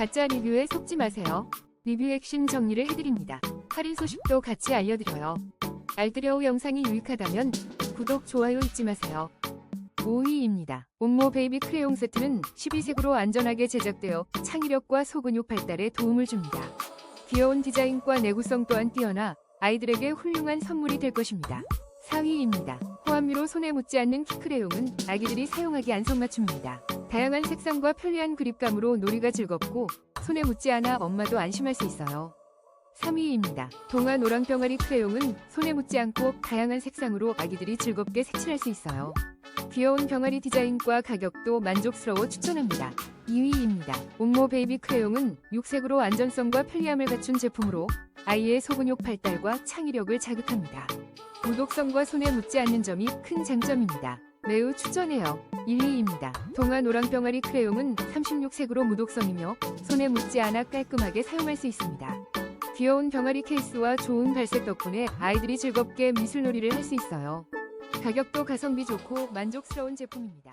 가짜 리뷰에 속지 마세요. 리뷰 핵심 정리를 해드립니다. 할인 소식도 같이 알려드려요. 알뜰여우 영상이 유익하다면 구독, 좋아요 잊지 마세요. 5위입니다. 옴모 베이비 크레용 세트는 12색으로 안전하게 제작되어 창의력과 소근육 발달에 도움을 줍니다. 귀여운 디자인과 내구성 또한 뛰어나 아이들에게 훌륭한 선물이 될 것입니다. 4위입니다. 호환미로 손에 묻지 않는 키크레용은 아기들이 사용하기 안성맞춤입니다. 다양한 색상과 편리한 그립감으로 놀이가 즐겁고 손에 묻지 않아 엄마도 안심할 수 있어요. 3위입니다. 동화 노랑병아리 크레용은 손에 묻지 않고 다양한 색상으로 아기들이 즐겁게 색칠할 수 있어요. 귀여운 병아리 디자인과 가격도 만족스러워 추천합니다. 2위입니다. 옴모 베이비 크레용은 육색으로 안전성과 편리함을 갖춘 제품으로 아이의 소근육 발달과 창의력을 자극합니다. 무독성과 손에 묻지 않는 점이 큰 장점입니다. 매우 추천해요. 1위입니다. 동화 노랑병아리 크레용은 36색으로 무독성이며 손에 묻지 않아 깔끔하게 사용할 수 있습니다. 귀여운 병아리 케이스와 좋은 발색 덕분에 아이들이 즐겁게 미술놀이를 할 수 있어요. 가격도 가성비 좋고 만족스러운 제품입니다.